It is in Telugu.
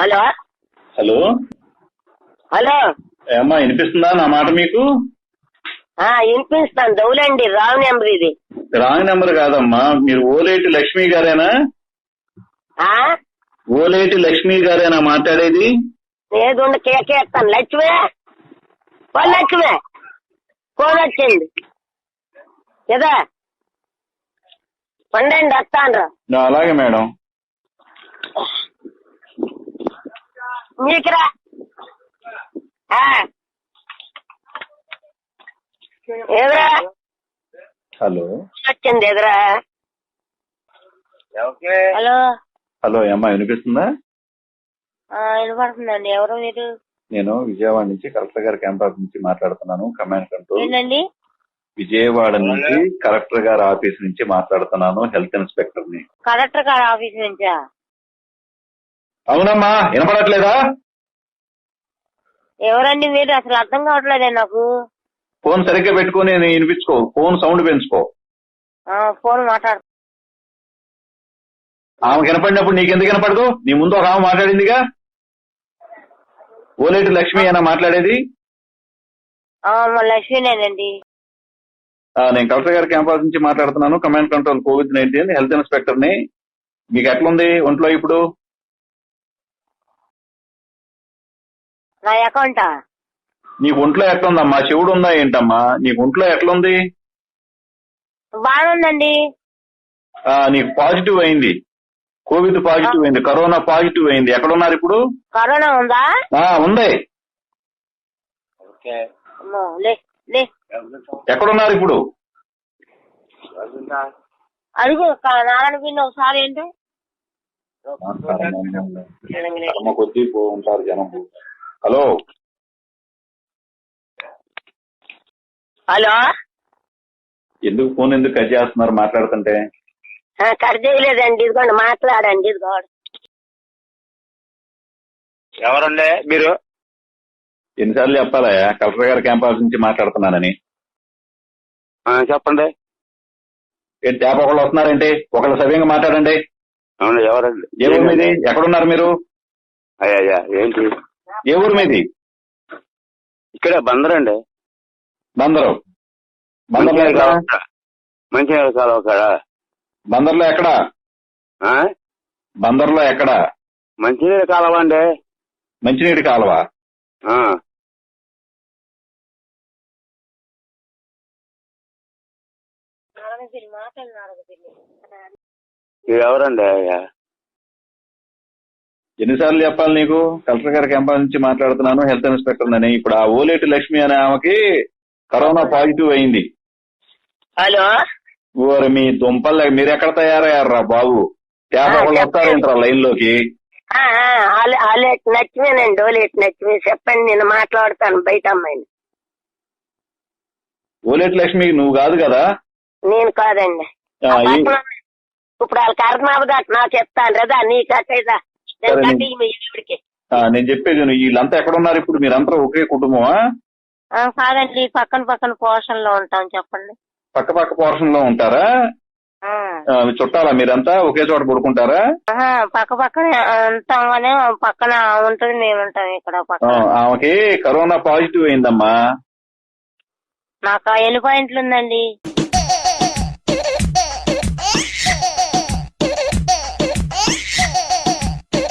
హలో. హలో. హలో. ఏమ్మా వినిపిస్తుందా నా మాట మీకు? ఆ వినిపిస్తాను. దౌలండి రావు నెంబర్ ఇది. రాంగ్ నెంబర్ కాదమ్మా మీరు ఓలేటి లక్ష్మి గారేనా? ఆ? ఓలేటి లక్ష్మి గారేనా మాట్లాడేది? కేకేస్తాను. లక్ష్మి? ఓ లక్ష్మి. ఫోన్ వచ్చింది. కదా పండండి వస్తాను అలాగే మేడం. ఎదురా హలో. వచ్చింది ఎదురా హలో. హలో ఏమ్మా వినిపిస్తుందా? ఆ, వినపడుతుందండి. ఎవరు మీరు? నేను విజయవాడ నుంచి కలెక్టర్ గారి క్యాంపస్ నుంచి మాట్లాడుతున్నాను కమాండ్ కంట్రోల్. ఏంటండి విజయవాడ నుంచి కలెక్టర్ గారి ఆఫీస్ నుంచి మాట్లాడుతున్నాను హెల్త్ ఇన్స్పెక్టర్ని కలెక్టర్ గారి ఆఫీస్ నుంచా? అవునమ్మా వినపడట్లేదా? ఎవరండి మీరు? అసలు అర్థం కావట్లేదే నాకు. ఫోన్ సరిగ్గా పెట్టుకుని వినిపించుకో. ఫోన్ సౌండ్ పెంచుకో. ఫోన్ మాట్లాడు. ఆమె వినపడినప్పుడు నీకెందుకు వినపడదు నీ ముందు ఒక ఆమె మాట్లాడిందిగా? ఓలేటి లక్ష్మి అయినా మాట్లాడేది? లక్ష్మీనేనండి. నేను కలెక్టర్ గారి క్యాంపస్ నుంచి మాట్లాడుతున్నాను. Command control covid nineteen health ఇన్స్పెక్టర్ని మీకు ఎట్లుంది ఒంట్లో ఇప్పుడు? నా అకౌంటా? నీకు ఒంట్లో ఎట్లుందమ్మా? శివుడు ఉందా ఏంటమ్మా? నీకు ఒంట్లో ఎట్లుంది? బాగుందండి. నీకు పాజిటివ్ అయింది. కోవిడ్ పాజిటివ్ అయింది. కరోనా పాజిటివ్ అయింది. ఎక్కడున్నారు ఇప్పుడు? కరోనా ఉందా? ఉంది. అమ్మో, లే లే. ఎక్కడున్నారు ఇప్పుడు? అడుగు నారాయణ పిన్ని ఒకసారి ఏంటి? కర్మ కొద్దీ పో ఉంటారు జనం. హలో హలో ఎందుకు ఫోన్ ఎందుకు కట్ చేస్తున్నారు మాట్లాడుతుంటే? ఆ, కట్ చేయలేదండి ఇదిగోండి మాట్లాడండి ఇదిగోండి. ఎవరండి మీరు? ఎన్నిసార్లు చెప్పాలా? కలెక్టర్ గారి క్యాంపస్ నుంచి మాట్లాడుతున్నానని. ఆ, చెప్పండి. ఏంటి ట్యాప్ ఒకళ్ళు వస్తున్నారంటే? ఒకళ్ళు సవ్యంగా మాట్లాడండి. అవును ఎవరండి? ఏ ఊరు మీది ఎక్కడున్నారు మీరు? అయ్యా అయ్యా ఏంటి? ఏ ఊరు మీది? ఇక్కడే బందరండి బందరు. బందర్లో మంచినీళ్ళ ఎక్కడ? కాలువ మంచినీళ్ళ కాలువ కాడ బందర్లో ఎక్కడ? ఆ? బందర్లో ఎక్కడ? మంచినీళ్ళ కాలువ అండి. మంచినీటి కాలువ. ఆ. మీరు ఎవరండి అయ్యా ఎన్నిసార్లు చెప్పాలి నీకు? కలెక్టర్ గారి క్యాంపస్ నుంచి మాట్లాడుతున్నాను. హెల్త్ ఇన్స్పెక్టర్ అని ఇప్పుడు ఆ ఓలేటి లక్ష్మి అనే ఆమెకి కరోనా పాజిటివ్ అయింది. హలో? ఓరి మీ దుంపలు మీరు ఎక్కడ తయారయ్యారా బాబు చెప్పండి. వస్తారేంట్రా లైన్లోకి నచ్చిమేనండి ఓలేట్ నచ్చిమే చెప్పండి నేను మాట్లాడతాను బయట అమ్మాయిని. ఓలేటి లక్ష్మి నువ్వు కాదు కదా? నేను కాదండి. ఇప్పుడు వాళ్ళ కర్మావదాట్ నాకు చెప్తాను. రదా నీ కట్టేదా సరే, నేను చెప్పేది వీళ్ళంతా ఎక్కడ ఉన్నారు ఇప్పుడు? మీరంతా ఒకే కుటుంబమా? కాదండి పక్కన పక్కన పోర్షన్లో ఉంటాం చెప్పండి. పక్క పక్క పోర్షన్లో ఉంటారా చుట్టాలా మీరంతా? ఒకే చోట పడుకుంటారా? పక్క పక్కన ఉంటాం కానీ పక్కన ఉంటుంది మేము ఉంటాం ఇక్కడ ఆమెకి కరోనా పాజిటివ్ అయిందమ్మా. నాకు ఎన్ని పాయింట్లు ఉందండి.